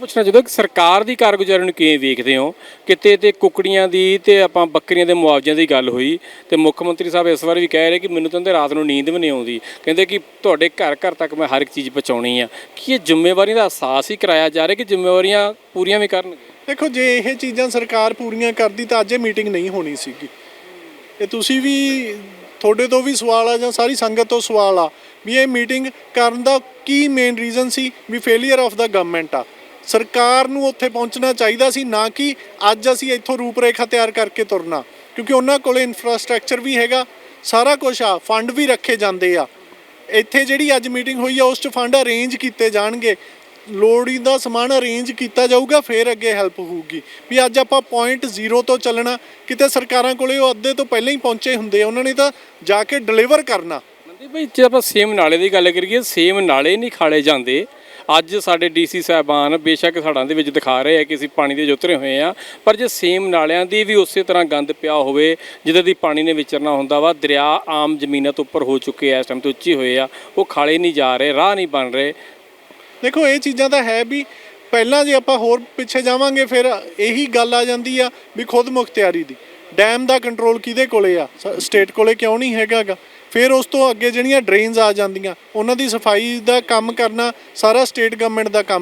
ਪੁੱਛਣਾ ਚਾਹੁੰਦਾ ਸਰਕਾਰ ਦੀ ਕਾਰਗੁਜ਼ਾਰੀ ਨੂੰ ਕਿਵੇਂ ਵੇਖਦੇ ਹੋ? ਕਿਤੇ ਤੇ ਕੁਕੜੀਆਂ ਦੀ ਤੇ ਆਪਾਂ ਬੱਕਰੀਆਂ ਦੇ ਮੁਆਵਜ਼ਿਆਂ ਦੀ ਗੱਲ ਹੋਈ ਤੇ ਮੁੱਖ ਮੰਤਰੀ ਸਾਹਿਬ ਇਸ ਵਾਰ ਵੀ ਕਹਿ ਰਹੇ ਕਿ ਮੈਨੂੰ ਤਾਂ ਰਾਤ ਨੂੰ ਨੀਂਦ ਵੀ ਨਹੀਂ ਆਉਂਦੀ। ਕਹਿੰਦੇ ਕਿ ਤੁਹਾਡੇ ਘਰ ਘਰ ਤੱਕ ਮੈਂ ਹਰ ਇੱਕ ਚੀਜ਼ ਪਹੁੰਚਾਉਣੀ ਆ। ਕੀ ਇਹ ਜ਼ਿੰਮੇਵਾਰੀ ਦਾ ਅਹਿਸਾਸ ਹੀ ਕਰਾਇਆ ਜਾ ਰਿਹਾ ਕਿ ਜ਼ਿੰਮੇਵਾਰੀਆਂ ਪੂਰੀਆਂ ਵੀ ਕਰਨਗੇ? ਦੇਖੋ, ਜੇ ਇਹ ਚੀਜ਼ਾਂ ਸਰਕਾਰ ਪੂਰੀਆਂ ਕਰਦੀ ਤਾਂ ਅੱਜ ਇਹ ਮੀਟਿੰਗ ਨਹੀਂ ਹੋਣੀ ਸੀਗੀ। ਇਹ ਤੁਸੀਂ ਵੀ ਤੁਹਾਡੇ ਤੋਂ ਵੀ ਸਵਾਲ ਆ ਜਾਂ ਸਾਰੀ ਸੰਗਤ ਤੋਂ ਸਵਾਲ ਆ ਵੀ ਇਹ ਮੀਟਿੰਗ ਕਰਨ ਦਾ ਕੀ ਮੇਨ ਰੀਜ਼ਨ ਸੀ ਵੀ ਫੇਲਿਅਰ ਆਫ ਦਾ ਗਵਰਨਮੈਂਟ ਆ? ਸਰਕਾਰ ਨੂੰ ਉੱਥੇ ਪਹੁੰਚਣਾ ਚਾਹੀਦਾ ਸੀ, ਨਾ ਕਿ ਅੱਜ ਅਸੀਂ ਇੱਥੋਂ ਰੂਪਰੇਖਾ ਤਿਆਰ ਕਰਕੇ ਤੁਰਨਾ। ਕਿਉਂਕਿ ਉਹਨਾਂ ਕੋਲੇ ਇਨਫਰਾਸਟ੍ਰਕਚਰ ਵੀ ਹੈਗਾ, ਸਾਰਾ ਕੁਝ ਆ ਫੰਡ ਵੀ ਰੱਖੇ ਜਾਂਦੇ ਆ। ਇੱਥੇ ਜਿਹੜੀ ਅੱਜ ਮੀਟਿੰਗ ਹੋਈ ਆ, ਉਸ 'ਚ ਫੰਡ ਅਰੇਂਜ ਕੀਤੇ ਜਾਣਗੇ। ਲੋੜੀਂਦਾ ਸਮਾਨ ਅਰੇਂਜ ਕੀਤਾ ਜਾਊਗਾ, ਫਿਰ ਅੱਗੇ ਹੈਲਪ ਹੋਊਗੀ। ਵੀ ਅੱਜ ਆਪਾਂ ਪੁਆਇੰਟ ਜ਼ੀਰੋ ਤੋਂ ਚੱਲਣਾ, ਕਿਤੇ ਸਰਕਾਰਾਂ ਕੋਲੇ ਉਹ ਅੱਧੇ ਤੋਂ ਪਹਿਲਾਂ ਹੀ ਪਹੁੰਚੇ ਹੁੰਦੇ ਆ, ਉਹਨਾਂ ਨੇ ਤਾਂ ਜਾ ਕੇ ਡਿਲੀਵਰ ਕਰਨਾ। ਮਨਦੀਪ ਭਾਈ ਜੇ ਆਪਾਂ ਸੇਮ ਨਾਲੇ ਦੀ ਗੱਲ ਕਰੀਏ ਸੇਮ ਨਾਲੇ ਨਹੀਂ ਖਾਲੇ ਜਾਂਦੇ। ਅੱਜ ਸਾਡੇ ਡੀਸੀ ਸਾਹਿਬਾਨ ਬੇਸ਼ੱਕ ਸੜਾਂ ਦੇ ਵਿੱਚ ਦਿਖਾ ਰਹੇ ਆ ਕਿ ਅਸੀਂ ਪਾਣੀ ਦੇ ਵਿੱਚ ਉਤਰੇ ਹੋਏ ਆ, ਪਰ ਜੇ ਸੇਮ ਨਾਲਿਆਂ ਦੀ ਵੀ ਉਸੇ ਤਰ੍ਹਾਂ ਗੰਦ ਪਿਆ ਹੋਵੇ ਜਿਹਦੇ ਦੀ ਪਾਣੀ ਨੇ ਵਿਚਰਨਾ ਹੁੰਦਾ ਵਾ, ਦਰਿਆ ਆਮ ਜ਼ਮੀਨਾਂ ਤੋਂ ਉੱਪਰ ਹੋ ਚੁੱਕੇ ਆ, ਇਸ ਟਾਈਮ ਤੋਂ ਉੱਚੀ ਹੋਏ ਆ, ਉਹ ਖਾਲੇ ਨਹੀਂ ਜਾ ਰਹੇ, ਰਾਹ ਨਹੀਂ ਬਣ ਰਹੇ। ਦੇਖੋ, ਇਹ ਚੀਜ਼ਾਂ ਤਾਂ ਹੈ ਵੀ ਪਹਿਲਾਂ ਜੇ ਆਪਾਂ ਹੋਰ ਪਿੱਛੇ ਜਾਵਾਂਗੇ, ਫਿਰ ਇਹੀ ਗੱਲ ਆ ਜਾਂਦੀ ਆ ਵੀ ਖੁਦ ਮੁਖਤਿਆਰੀ ਦੀ। ਡੈਮ ਦਾ ਕੰਟਰੋਲ ਕਿਹਦੇ ਕੋਲੇ ਆ? ਸਟੇਟ ਕੋਲੇ ਕਿਉਂ ਨਹੀਂ ਹੈਗਾਗਾ? ਫਿਰ ਉਸ ਤੋਂ ਅੱਗੇ ਜਿਹੜੀਆਂ ਡਰੇਨਸ ਆ ਜਾਂਦੀਆਂ, ਉਹਨਾਂ ਦੀ ਸਫ਼ਾਈ ਦਾ ਕੰਮ ਕਰਨਾ, ਸਾਰਾ ਸਟੇਟ ਗਵਰਨਮੈਂਟ ਦਾ ਕੰਮ